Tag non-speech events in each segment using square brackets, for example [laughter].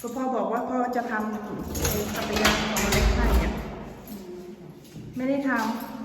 ก็พ่อบอกว่าพ่อจะทำไอ้จับยานของเล็กให้เนี่ยไม่ได้ทำ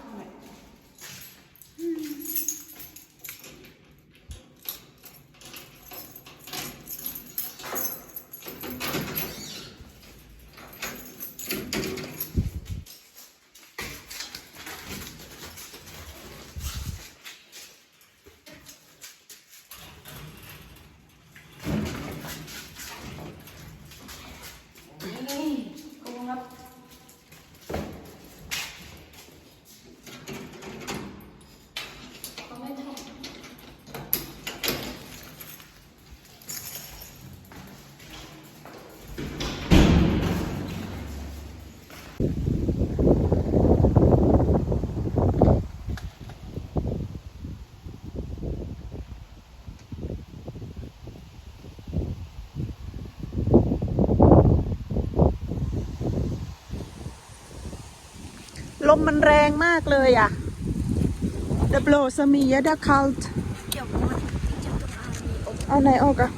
มมันแรงมากเลยอะดับโลสมียดาคาลต์เดี๋ยวมันจะต้องเอาเอาไหนออกอะ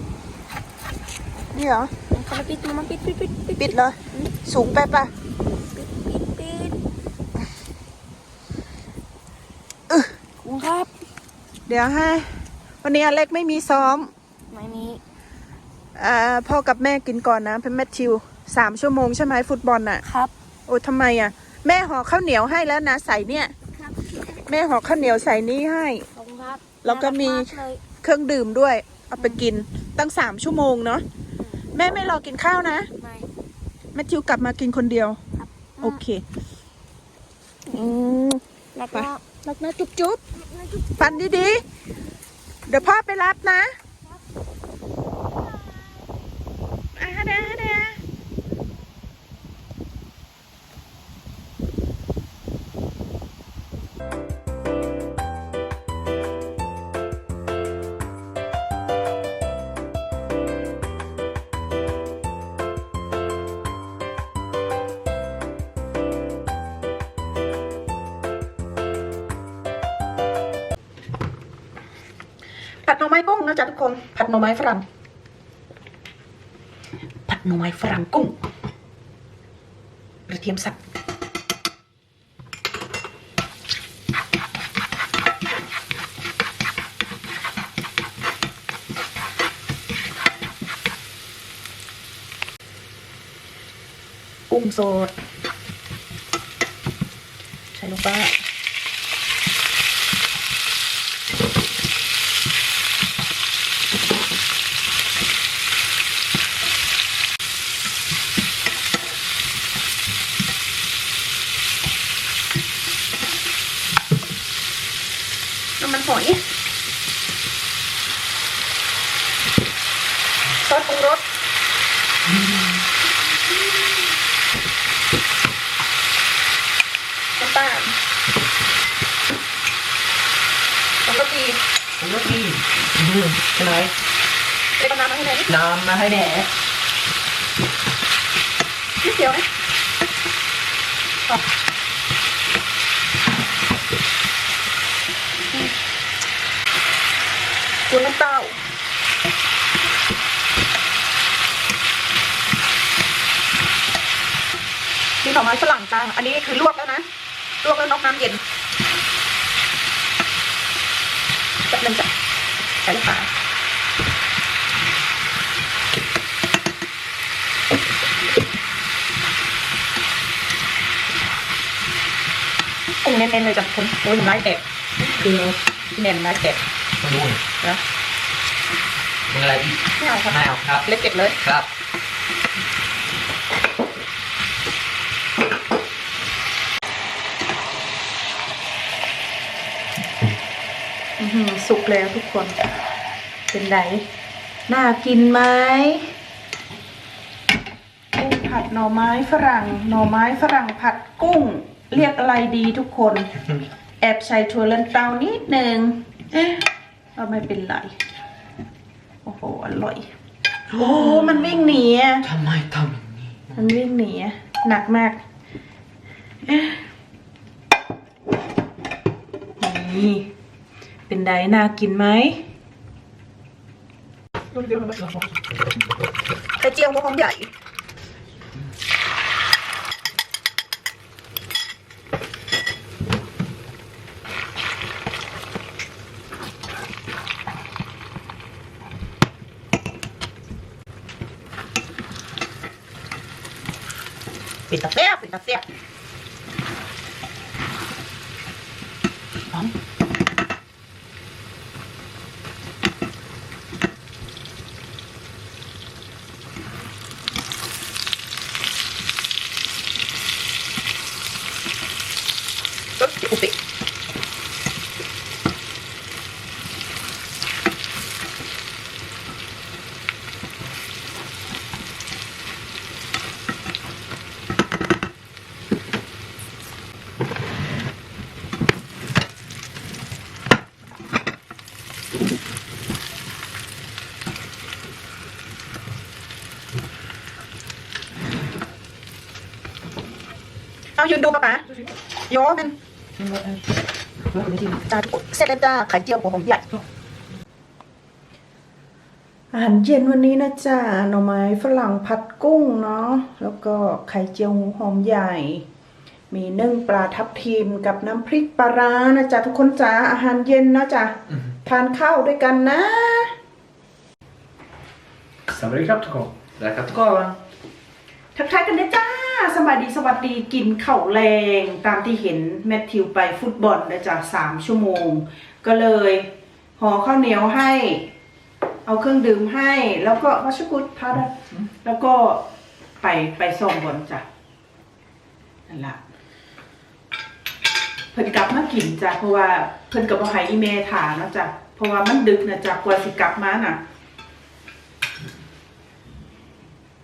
นี่เหรอเขามาปิดมันปิดปิดปิดปิดปิดเลย สูงไปปะปิดปิดปิดเออกุ้งครับ เดี๋ยวให้วันนี้อเล็กไม่มีซ้อม ไม่มีอ่าพ่อกับแม่กินก่อนนะเป็นแมทธิวสามชั่วโมงใช่ไหมฟุตบอลน่ะ ครับ โอ้ทำไมอะ แม่ห่อข้าวเหนียวให้แล้วนะใส่เนี่ย ครับแม่ห่อข้าวเหนียวใส่นี่ให้ ขอบคุณครับแล้วก็มี น่ารัากเลยเครื่องดื่มด้วย เอาไปกินตั้งสามชั่วโมงเนาะแม่ไม่รอกินข้าวนะไม่ แมทธิวกลับมากินคนเดียว ครับ โอเคอืม แล้วไป ก็รักนะจุ๊บจุ๊บ ฟันดีๆ เดี๋ยวพ่อไปรับนะ งนะจ๊ะทุกคน ผัดหน่อไม้ฝรั่ง ผัดหน่อไม้ฝรั่งกุ้งกระเทียมสับกุ้งสดใส่ลงไปน้ำมันหอยซอสปรุงรสน้ำตาลแล้วก็ตี ผมก็พี่ อืมใช่ไหมเล็กน้ำมาให้ไหนน้ำมาให้แหน่นิดเดียวนะอะคุณน้ำเต้ามีหน่อไม้ฝรั่งจ้าอันนี้คือลวกแล้วนะ ลวกแล้วนอกน้ำเย็นจับนึงจ้ะ ใส่ลูกค้ากุ้งเน้นๆเลยจ้ะคนโอ้ยไม้แตกคือแน่นไม้แตกมาดูหน่อยนะเป็นอะไรอีกไม่เอาครับไม่เอาครับ เล็กเก็บเลยครับ อื้อหือ สุกแล้วทุกคน เป็นไงน่ากินไหมกุ้งผัดหน่อไม้ฝรั่ง หน่อไม้ฝรั่งผัดกุ้ง เรียกอะไรดีทุกคน แอบใส่ถั่วลันเตานิดนึงเอ๊ะเอาไม่เป็นไร โอ้โห อร่อย โอ้ มันวิ่งหนีอะทำไมทำอย่างนี้ มันวิ่งหนีอะหนักมากเอ๊ะนี่ เป็นไดน่ากินไหมไข่เจียวหัวหอมใหญ่ปิดตะเสียบปิดตะเสียบ เอายืนดูปะป๊าโยมันจานเสร็จแล้วจ้าไข่เจียวหัวหอมใหญ่อาหารเย็นวันนี้นะจ๊ะหน่อไม้ฝรั่งผัดกุ้งเนาะแล้วก็ไข่เจียวหมูหอมใหญ่ มีนึ่งปลาทับทิมกับน้ำพริกปลาร้านะจ๊ะทุกคนจ้าอาหารเย็นนะจ๊ะ ทานข้าวด้วยกันนะ Savarik Raptokon. แล้วครับก็ทักทายกันนะจ้าสวัสดีสวัสดีกินข้าวแรงตามที่เห็นแมทธิวไปฟุตบอลนะจ๊ะสามชั่วโมง ก็เลยห่อข้าวเหนียวให้ เอาเครื่องดื่มให้ แล้วก็วัชกุดพาดะแล้วก็ไปไปส่งบอลจ้ะนั่นละ เพิ่นกลับมากินจ้ะเพราะว่าเพิ่นกับบ่ให้อีเมถานะจ้ะเพราะว่ามันดึกนะจ้ะกว่าสิกลับมาน่ะ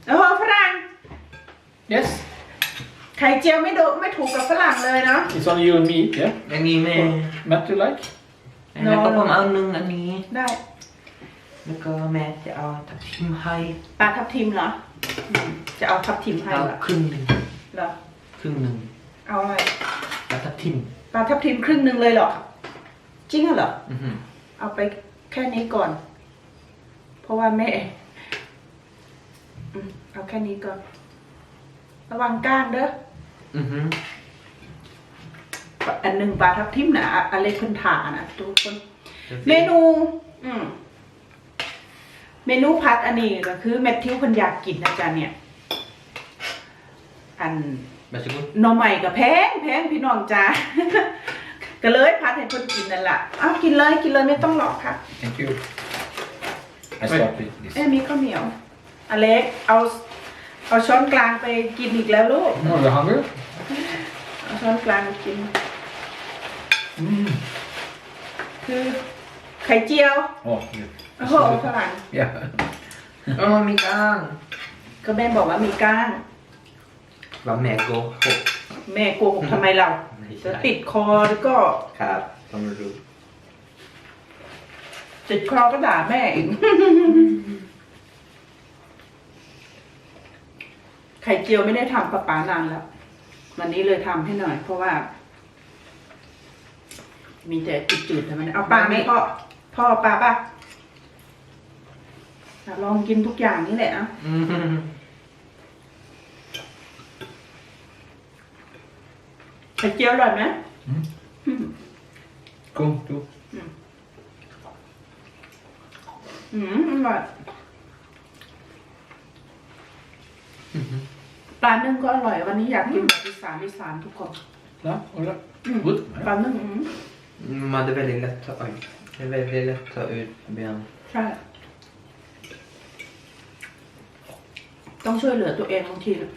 โอ้โหฝรั่ง Yes, ไข่เจียวไม่โดไม่ถูกกับฝรั่งเลยเนาะ it's on you and me. Yeah. อย่างนี้แม่ Matt, you like? แล้วก็ผมเอาหนึ่งอันนี้ ได้แล้วก็แม่จะเอาทับทิมให้ปลาทับทิมเหรออืมจะเอาทับทิมให้เอาเหรอครึ่งหนึ่งเหรอครึ่งหนึ่งเอาอะไร แล้วทับทิม ปลาทับทิมครึ่งหนึ่งเลยเหรอ จริงเหรอ อือหือเอาไปแค่นี้ก่อน เพราะว่าแม่อืมเอาแค่นี้ก่อน ระวังก้างเด้อ อือหืออันหนึ่งปลาทับทิมนะอะอะไรเพิ่นถานะทุกคน เมนู อืมเมนูพัดอันนี้ก็คือแมทธิวเพิ่นอยากกินนะจ๊ะเนี่ย อันแบบสกุลหน่อใหม่กับแพงแพงพี่น้องจ้า ก็เลยพัดให้เพิ่นกินนั่นแหละอ้าวกินเลยกินเลยไม่ต้องรอค่ะ Thank you. I start with this. เอ้ยมีข้าวเหนียวอเล็กเอาเอาช้อนกลางไปกินอีกแล้วลูก Oh, you're hungry? เอาช้อนกลางไปกิน Mm. คือไข่เจียว Oh, good. โอ้โหฝรั่ง Yeah. อ๋อมีก้าง ก็แม่บอกว่ามีก้าง ว่าแม่โกหกแม่โกหกทำไมเราไม่ใช่จะติดคอแล้วก็ครับ ต้องรู้ติดคอก็ด่าแม่อีกไข่เจียวไม่ได้ทำปะป๋านานแล้ว วันนี้เลยทำให้หน่อย เพราะว่า มีแต่จืดๆแต่มันเอาปลาไหมพ่อพ่อเอาปลาป่ะอะลองกินทุกอย่างนี่แหละอะอือหือ ไข่เจียวอร่อยไหม Mm. อืม Cool, cool. อืมอร่อยอือหือปลานึ่งก็อร่อย วันนี้อยากกินแบบอีสานอีสานทุกคน No, all right. Mm. Good. ปลานึ่งอืม Man, det är väldigt lätt att ta ut. Det är väldigt lätt att ta ut ben. ใช่ ต้องช่วยเหลือตัวเองบางทีนะ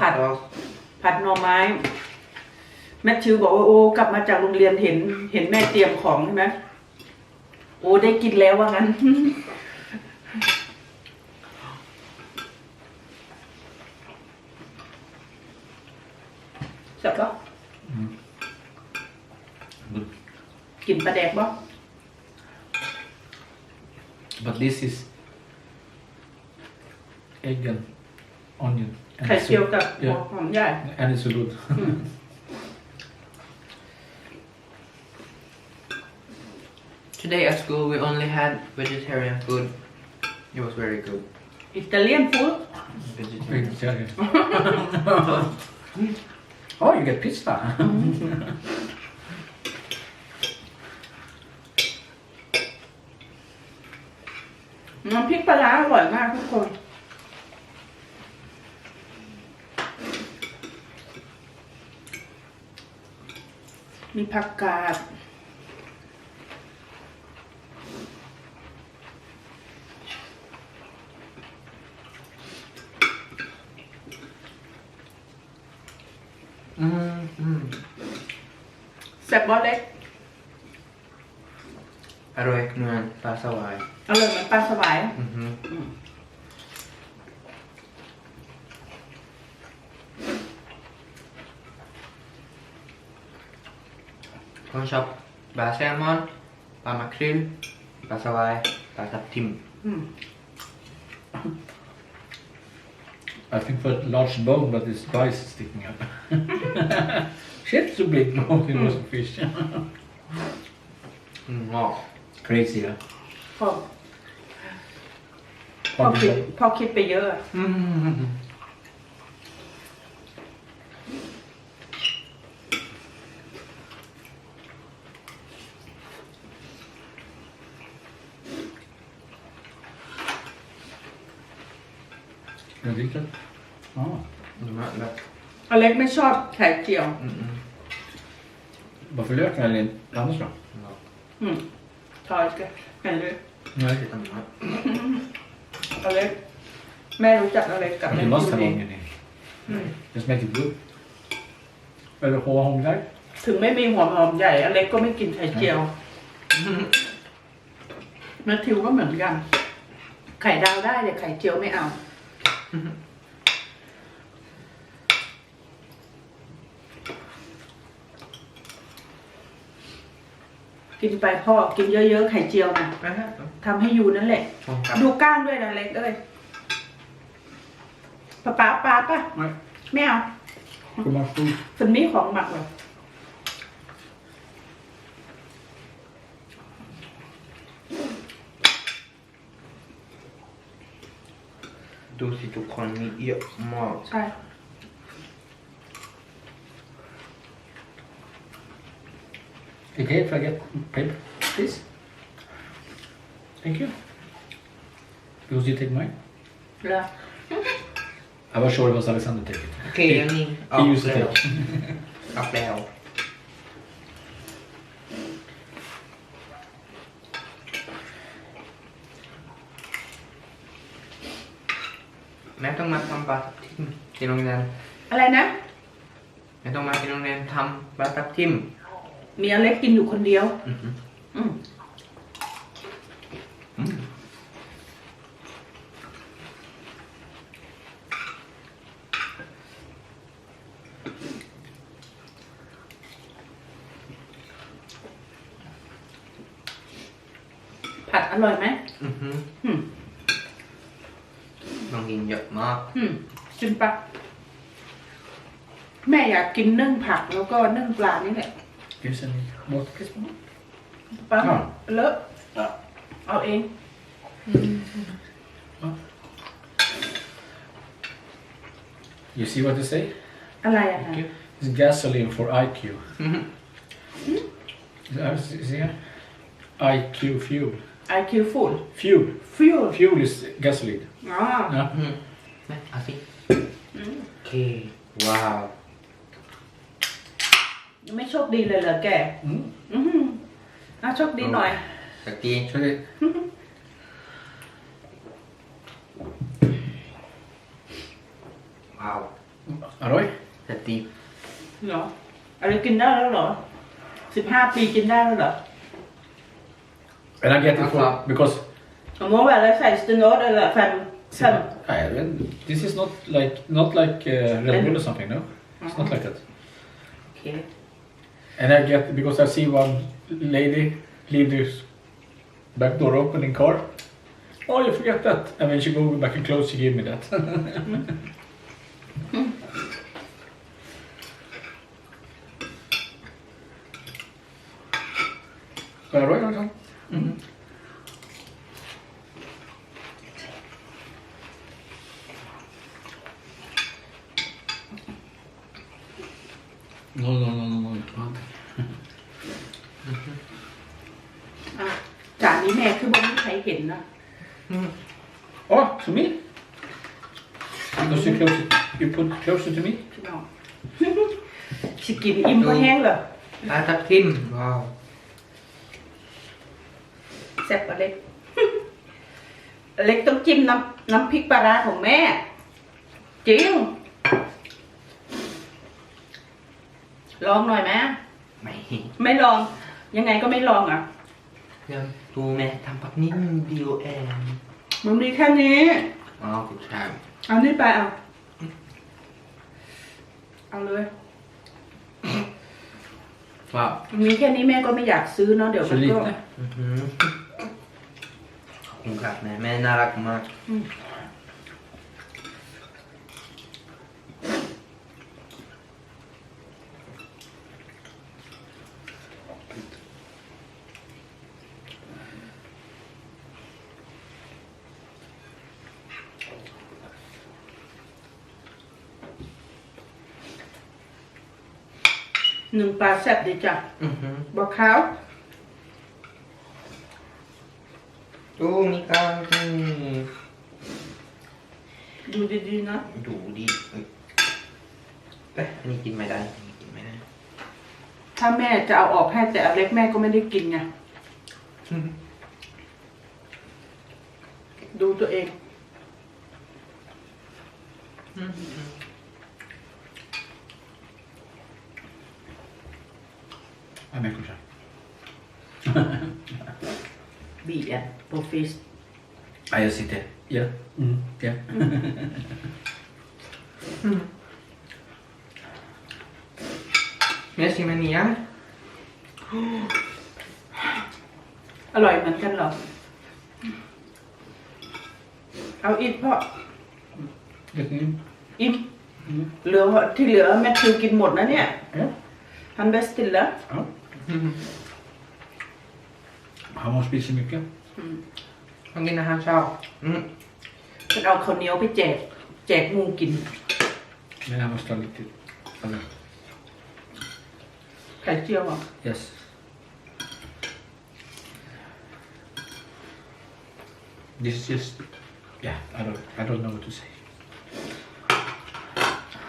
ผัด ผัดหน่อไม้ แมทธิวบอกว่าโอ้กลับมาจากโรงเรียนเห็น เห็นแม่เตรียมของใช่ไหมโอ้ได้กินแล้วว่างั้นจับปะ Good. กินปลาแดกปะ But this is egg and onion. And ไข่เจียว so- กับหัว yeah, หอมใหญ่ and it's so good. Today at school we only had vegetarian food. It was very good. อิตาเลียนฟู้ด Vegetarian. Vegetarian. [laughs] oh, you get pizza. Mm-hmm. [laughs] น้ำพริกปลาร้าอร่อยมากทุกคน มีผักกาด บบอเล็กอร่อยเหมือนปลาสวายอร่อยเหมือนปลาสวายอือฮึผมชอบปลาแซลมอนปลามาคริลปลาสวายปลาทับทิม อืม I think for a large bone, but this dice is sticking up. Shit, so big bone. It was a fish. อืมงอก Crazy, yeah. พอพอคิดพอคิดไปเยอะอะอืม You drink that? Oh. มาแบบอเล็กไม่ชอบไข่เจียวอื มอืม Varför löken eller annars då? งอกอืมทอยกันกันเลย Nej. คือทำมาอเล็กแม่รู้จักอเล็กกับ But แม่ you must have ดี onion in. Just make it good. Eller hoa hong där. ถึงไม่มีหัวหอมใหญ่ อเล็กก็ไม่กินไข่เจียวแมทธิวก็เหมือนกัน ไข่ดาวได้แต่ไข่เจียวไม่เอา กินไปพ่อกินเยอะๆไข่เจียวนะไปฮะทำให้ยูนั่นแหละผมกลับดูก้างด้วยนะเล็กเอ้ยป้าป้าป้าป่ะ Nej. ไม่เอา Kom on, food. ฝนนี้ของหมักเลยดูสิทุกคนมีเยอะมาก ใช่ Okay, if I get paper, please. Thank you. Because you take mine? เหรอ I was sure it was Alexander take it. โอเคอันนี้ออก He used to แล้ว take. ออกแล้ว แม่ต้องมาทำปลาทับทิมที่โรงเรียน อะไรนะ แม่ต้องมาที่โรงเรียนทำปลาทับทิม มีอเล็กกินอยู่คนเดียวอือหืออืมอืมผัดอร่อยไหมอือหืออืมต้องกินเยอะมากอืมชิมปะแม่อยากกินนึ่งผักแล้วก็นึ่งปลานี่แหละ Here's any water, please. ปะอ้าวเลอะเอาเอง You see what they say? อะไรอะคะ It's gasoline for IQ. Uh, See here? IQ fuel. IQ full Fuel. fuel Fuel is gasoline. อ๋อ Yeah. อืมแม่เอาสิโอเค ว้าว ไม่โชคดีเลยเหรอแก Mm. อือหืออะโชคดีหน่อย สักที Should I? ว้าว Aroy? สักทีเหรออะไรกินได้แล้วเหรอสิบห้าปีกินได้แล้วเหรอ And I get it for Okay. because สมมติว่าเราใส่สเตนโนตอะไรแฟนแฟน I, this is not like not like uh, Red Bull or something. No, it's not like that. โอเค And I get because I see one lady leave this back door open in car, Oh, you forget that. And when she go back and close, she gave me that. Var det bra, Jonathan? No, closer to me? พี่น้อง สิกินอิ่มก็แห้งเหรอปลาทับทิมว้าวแซ่บอเล็ก อเล็กต้องจิ้มน้ำน้ำพริกปลาร้าของแม่ จริง ลองหน่อยไหมไม่ไม่ลอง ยังไงก็ไม่ลองอะเดี๋ยวดูแม่ทำปักนิ่มดีโอแอนมันมีแค่นี้ อ๋อกูชาย เอานี่ไปเอา เอาเลยว้าวมันมีแค่นี้แม่ก็ไม่อยากซื้อเนาะเดี๋ยว Så มันก็ lite. อื้อหือขอบคุณครับแม่แม่น่ารักมาก หนึ่งปลาแซ่บดีจ้ะอือหือบอกเขาวดูมีการที่ดูดีๆนะดูดีเอ้ยเอ๊ะอันนี้กินไม่ได้อันนี้กินไม่ได้ ถ้าแม่จะเอาออกให้แต่อเล็กแม่ก็ไม่ได้กินไง ดูตัวเอง Ja, men kanske. บีแอนโปรฟิส Ja, jag sitter. Ja. Mm. Ja. แม่ชิมอันนี้ยังอร่อยเหมือนกันเหรอ เอาอีกเพราะ Vet ni? อิ่มเหลือที่เหลือแมทธิวกินหมดนะเนี่ย Ja. ฮันเบสติลแล้ว ja. Han måste spisa mycket. ต้องกินอาหารเช้าอืมฉันเอาข้าวเหนียวไปแจก แจกงูกิน Men han måste ha lite. Alltså, ไข่เจียวอะ yes. This is just. Yeah, I don't. I don't know what to say.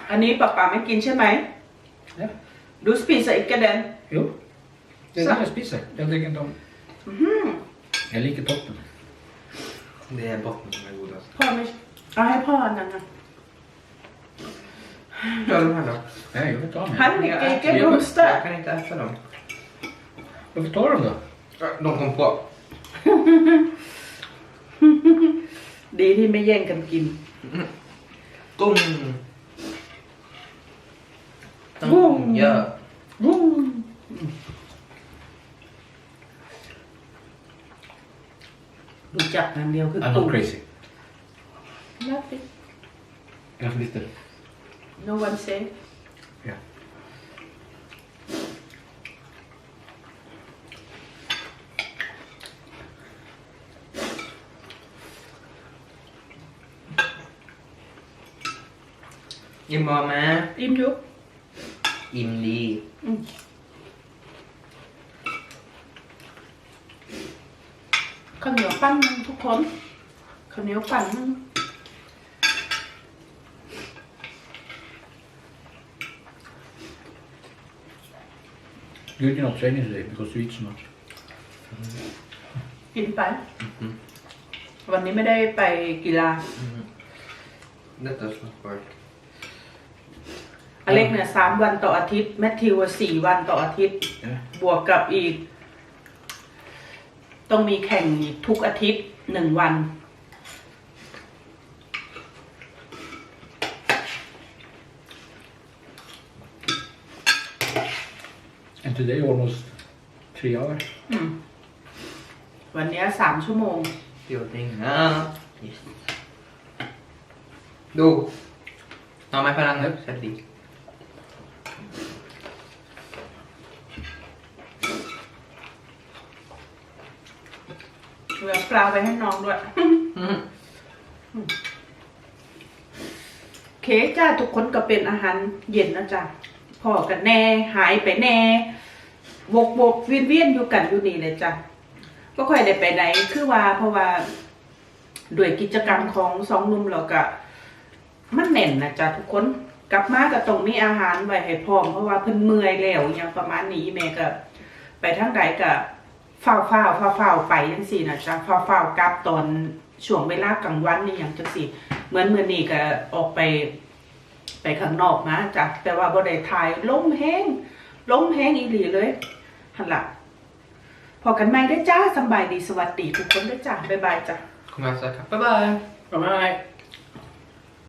อันนี้ป๊าป๋าไม่กินใช่ไหม Ja. ดูสปีซอีกกระเด็น Jo. Det är Så. det jag spisar. Jag tycker inte om. Jag liker toppen. det är botten som är godast พ่อไม่เอาให้พ่ออันนั้นนะ Gör de här då? Nej, jag vill ta dem. Han Jag- är icke jag- bromstar. Jag kan inte äta dem. Varför tar de då? De kom på. ดีที่ไม่แย่ งกันกิน Gung! Gung. Ja. ดูจักอย่างเดียวคือ I'm ตุ่ not crazy. นับดิ Kanske lite. no one say Ja. Im bò má. อิ่ม อยู่ Im đi. ข้าวเหนียวปั้นนึงทุกคนข้าวเหนียวปั้นนึง You're not training today because you eat so much. กินไป วันนี้ไม่ได้ไปกีฬา Detta är så sjukt. อเล็กเนี่ยสามวันต่ออาทิตย์ แมทธิวอะสี่วันต่ออาทิตย์ Ja. บวกกับอีก ต้องมีแข่งทุกอาทิตย์หนึ่งวัน And today almost three hours. อืมวันเนี้ยสามชั่วโมง Mm. Building up. Yes. ดูหน่อไม้ฝรั่งครับแซ่บดี เหลือ ปลาไปให้น้องด้วย เค้กจ้าทุกคนก็เป็นอาหารเย็นนะจ๊ะพอกันแน่ หายไปแน่วกวกเวียนเวียนอยู่กันอยู่นี่เลยจ้ะก็ค่อยได้ไปไหนคือว่าเพราะว่าด้วยกิจกรรมของสองนุ่มเราก็มันแน่นนะจ๊ะทุกคนกลับมาก็ต้องมีอาหารไว้ให้พร้อมเพราะว่าเพิ่นเมื่อยแล้วอย่างประมาณนี้แม่ก็ไปทางใดก็ ฝ้าวฝ้าวฝ้าวฝ้าวไปจังสี่นะจ๊ะฝ้าวฝ้าวกลับตอนช่วงเวลากลางวันนี่อย่างจังสี่ เหมือนมื้อนี้ก็ออกไป ไปข้างนอกนะจ้ะแต่ว่าบ่ได้ถ่ายลมแห้งลมแห้งอีหลีเลยหันละพอกันใหม่เด้อจ้าสำบายดีสวัสดีทุกคนเด้อจ้าบ๊ายบายจ้ะ kommer jag säga. Bye bye! Bye bye.